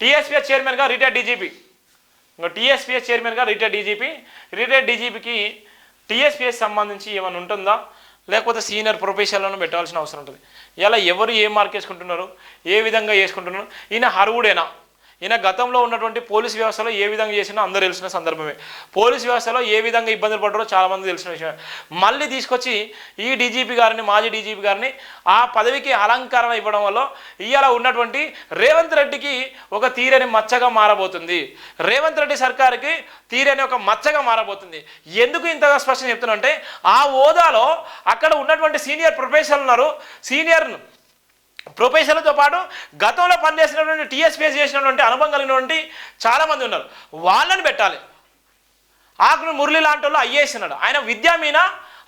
TSPS చైర్మన్గా retired DGP. ఇంకా TSPS చైర్మన్గా రిటైర్డ్ డీజీపీ. రిటైర్డ్ డీజీపీకి టీఎస్పీఎస్ సంబంధించి ఏమైనా ఉంటుందా? లేకపోతే సీనియర్ ప్రొఫెషన్లను పెట్టాల్సిన అవసరం ఉంటుంది. ఇలా ఎవరు ఏ మార్క్ వేసుకుంటున్నారు? ఏ విధంగా వేసుకుంటున్నారు? ఈయన హరువుడేనా? ఈయన గతంలో ఉన్నటువంటి పోలీస్ వ్యవస్థలో ఏ విధంగా చేసినా అందరూ తెలిసిన సందర్భమే. పోలీస్ వ్యవస్థలో ఏ విధంగా ఇబ్బందులు పడ్డారో చాలామంది తెలిసిన విషయమే. మళ్ళీ తీసుకొచ్చి ఈ డీజీపీ గారిని మాజీ డీజీపీ గారిని ఆ పదవికి అలంకరణ ఇవ్వడం వల్ల ఇవాళ ఉన్నటువంటి రేవంత్ రెడ్డికి ఒక తీరని మచ్చగా మారబోతుంది. రేవంత్ రెడ్డి సర్కార్కి తీరని ఒక మచ్చగా మారబోతుంది. ఎందుకు ఇంతగా స్పష్టం చెప్తున్నా ఆ హోదాలో అక్కడ ఉన్నటువంటి సీనియర్ ప్రొఫెషనల్ ఉన్నారు. సీనియర్ ప్రొఫెసర్లతో పాటు గతంలో పనిచేసినటువంటి టీఎస్పీఎస్ చేసినటువంటి అనుభవం కలిగినటువంటి చాలామంది ఉన్నారు. వాళ్ళని పెట్టాలి. ఆకును మురళి లాంటి వాళ్ళు అయ్యేసినాడు ఉన్నాడు. ఆయన విద్యా మీద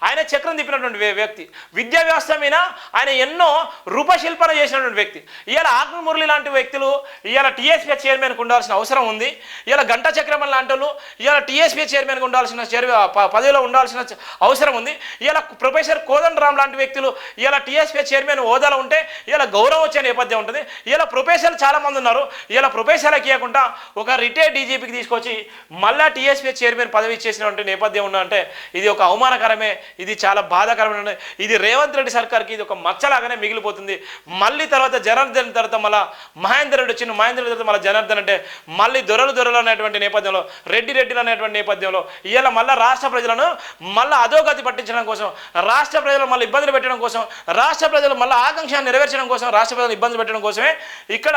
ఆయన చక్రం తిప్పినటువంటి వ్యక్తి విద్యా వ్యవస్థ మీద ఆయన ఎన్నో రూపశిల్పన చేసినటువంటి వ్యక్తి. ఇవాళ ఆత్మ మురళి లాంటి వ్యక్తులు ఇవాళ టీఎస్పీ చైర్మన్కి ఉండాల్సిన అవసరం ఉంది. ఇవాళ గంట చక్రమన్ లాంటి వాళ్ళు ఇవాళ టీఎస్పీ చైర్మన్కి ఉండాల్సిన చైర్ పదవిలో ఉండాల్సిన అవసరం ఉంది. ఇవాళ ప్రొఫెసర్ కోదండరామ్ లాంటి వ్యక్తులు ఇవాళ టీఎస్పీ చైర్మన్ హోదాలో ఉంటే ఇవాళ గౌరవం వచ్చే నేపథ్యం ఉంటుంది. ఇవాళ ప్రొఫెసర్లు చాలా మంది ఉన్నారు. ఇవాళ ప్రొఫెసర్లకు ఇవ్వకుండా ఒక రిటైర్డ్ డీజీపీకి తీసుకొచ్చి మళ్ళా టీఎస్పీ చైర్మన్ పదవి ఇచ్చేసినటువంటి నేపథ్యం ఉందంటే ఇది ఒక అవమానకరమే. ఇది చాలా బాధాకరమైన ఇది రేవంత్ రెడ్డి సర్కార్కి ఇది ఒక మచ్చలాగానే మిగిలిపోతుంది. మళ్ళీ తర్వాత జనార్దన్ తర్వాత మళ్ళీ మహేందర్ రెడ్డి వచ్చిన మహేందర్ రెడ్డి తర్వాత మళ్ళీ జనార్దన్ అంటే మళ్ళీ దొరలు దొరలు అనేటువంటి నేపథ్యంలో రెడ్డి రెడ్డిలు అనేటువంటి నేపథ్యంలో ఇలా మళ్ళీ రాష్ట్ర ప్రజలను మళ్ళీ అధోగతి పట్టించడం కోసం రాష్ట్ర ప్రజలు మళ్ళీ ఇబ్బందులు పెట్టడం కోసం రాష్ట్ర ప్రజలు మళ్ళీ ఆకాంక్ష నెరవేర్చడం కోసం రాష్ట్ర ప్రజలు ఇబ్బందులు పెట్టడం కోసమే ఇక్కడ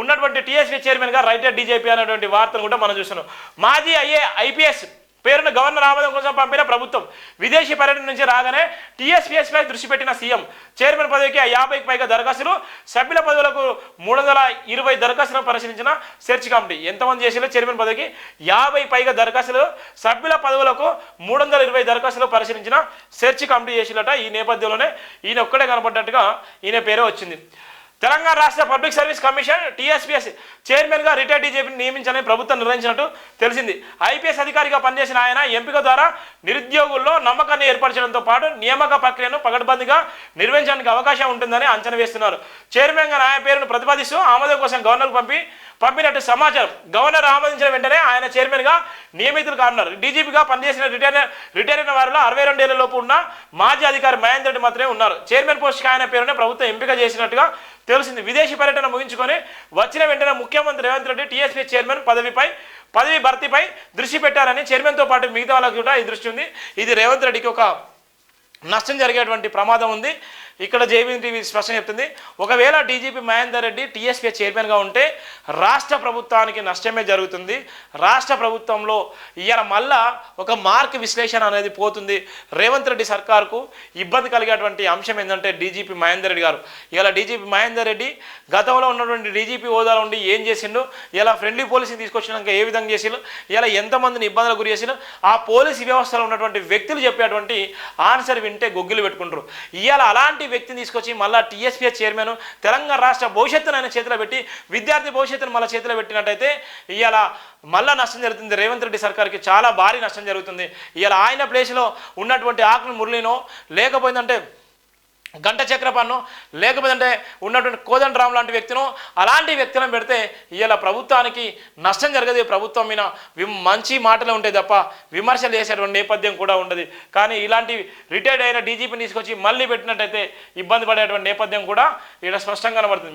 ఉన్నటువంటి టీఎస్పీ చైర్మన్గా రైటర్ డీజేపీ అనేటువంటి వార్తను కూడా మనం చూస్తున్నాం. మాజీ ఐఏ ఐపీఎస్ పేరును గవర్నర్ ఆమోదం కోసం పంపిన ప్రభుత్వం విదేశీ పర్యటన నుంచి రాగానే టీఎస్పీఎస్ పై దృష్టి పెట్టిన సీఎం చైర్మన్ పదవికి యాభైకి పైగా దరఖాస్తులు సభ్యుల పదవులకు మూడు వందల ఇరవై దరఖాస్తులను పరిశీలించిన సెర్చ్ కమిటీ. ఎంతమంది చేసిలో చైర్మన్ పదవికి యాభై పైగా దరఖాస్తులు సభ్యుల పదవులకు మూడు వందల ఇరవై దరఖాస్తులు పరిశీలించిన సెర్చ్ కమిటీ చేసినట ఈ నేపథ్యంలోనే ఈయన ఒక్కడే కనపడ్డట్టుగా ఈయన పేరే వచ్చింది. తెలంగాణ రాష్ట్ర పబ్లిక్ సర్వీస్ కమిషన్ టీఎస్పీఎస్ చైర్మన్గా రిటైర్డ్ డీజీపీని నియమించాలని ప్రభుత్వం నిర్ణయించినట్టు తెలిసింది. ఐపీఎస్ అధికారిగా పనిచేసిన ఆయన ఎంపిక ద్వారా నిరుద్యోగుల్లో నమ్మకాన్ని ఏర్పరచడంతో పాటు నియామక ప్రక్రియను పకడ్బందీగా నిర్వహించడానికి అవకాశం ఉంటుందని అంచనా వేస్తున్నారు. చైర్మన్గా ఆయన పేరును ప్రతిపాదిస్తూ ఆమోదం కోసం గవర్నర్కు పంపి పంపినట్టు సమాచారం గవర్నర్ ఆమోదించిన వెంటనే ఆయన చైర్మన్గా నియమితులు కానున్నారు. డీజీపీగా పనిచేసిన రిటైర్ రిటైర్ అయిన వారిలో అరవై రెండేళ్ళ లోపు ఉన్న మాజీ అధికారి మహేందర్ రెడ్డి మాత్రమే ఉన్నారు. చైర్మన్ పోస్ట్కి ఆయన పేరునే ప్రభుత్వం ఎంపిక చేసినట్టుగా తెలిసింది. విదేశీ పర్యటన ముగించుకొని వచ్చిన వెంటనే ముఖ్యమంత్రి రేవంత్ రెడ్డి టీఎస్పీ చైర్మన్ పదవిపై పదవి భర్తీపై దృష్టి పెట్టారని చైర్మన్తో పాటు మిగతా వాళ్ళకి కూడా ఈ దృష్టి ఉంది. ఇది రేవంత్ రెడ్డికి ఒక నష్టం జరిగేటువంటి ప్రమాదం ఉంది. ఇక్కడ జేబీ టీవీ స్పష్టంగా చెప్తుంది ఒకవేళ డీజీపీ మహేందర్ రెడ్డి టీఎస్పీ చైర్మన్గా ఉంటే రాష్ట్ర ప్రభుత్వానికి నష్టమే జరుగుతుంది. రాష్ట్ర ప్రభుత్వంలో ఇయన మళ్ళా ఒక మార్క్ విశ్లేషణ అనేది పోతుంది రేవంత్ రెడ్డి సర్కార్కు. ఇబ్బంది కలిగేటువంటి అంశం ఏంటంటే డీజీపీ మహేందర్ రెడ్డి గారు. ఇలా డీజీపీ మహేందర్ రెడ్డి గతంలో ఉన్నటువంటి డీజీపీ హోదాలో ఉండి ఏం చేసిండు? ఇలా ఫ్రెండ్లీ పోలీసుని తీసుకొచ్చినాక ఏ విధంగా చేసిండు? ఇలా ఎంతమందిని ఇబ్బందులకు గురి చేసిండు? ఆ పోలీసు వ్యవస్థలో ఉన్నటువంటి వ్యక్తులు చెప్పేటువంటి ఆన్సర్ వింటే గొగ్గులు పెట్టుకుంటారు. ఇవాళ అలాంటి వ్యక్తిని తీసుకొచ్చి మళ్ళీ టీఎస్పీ చైర్మన్ తెలంగాణ రాష్ట్ర భవిష్యత్తును ఆయన చేతిలో పెట్టి విద్యార్థి భవిష్యత్తును మళ్ళీ చేతిలో పెట్టినట్టయితే ఇవాళ మళ్ళా నష్టం జరుగుతుంది. రేవంత్ రెడ్డి సర్కార్కి చాలా భారీ నష్టం జరుగుతుంది. ఇవాళ ఆయన ప్లేస్లో ఉన్నటువంటి ఆకును మురళినో లేకపోయిందంటే గంట చక్రపాన్నో లేకపోతే ఉన్నటువంటి కోదండరామ్ లాంటి వ్యక్తిను అలాంటి వ్యక్తులను పెడితే ఇలా ప్రభుత్వానికి నష్టం జరగదు. ప్రభుత్వం మీద వి మంచి మాటలు ఉంటాయి తప్ప విమర్శలు చేసేటువంటి నేపథ్యం కూడా ఉండదు. కానీ ఇలాంటి రిటైర్డ్ అయిన డీజీపీని తీసుకొచ్చి మళ్ళీ పెట్టినట్టయితే ఇబ్బంది పడేటువంటి నేపథ్యం కూడా ఇక్కడ స్పష్టంగా కనబడుతుంది.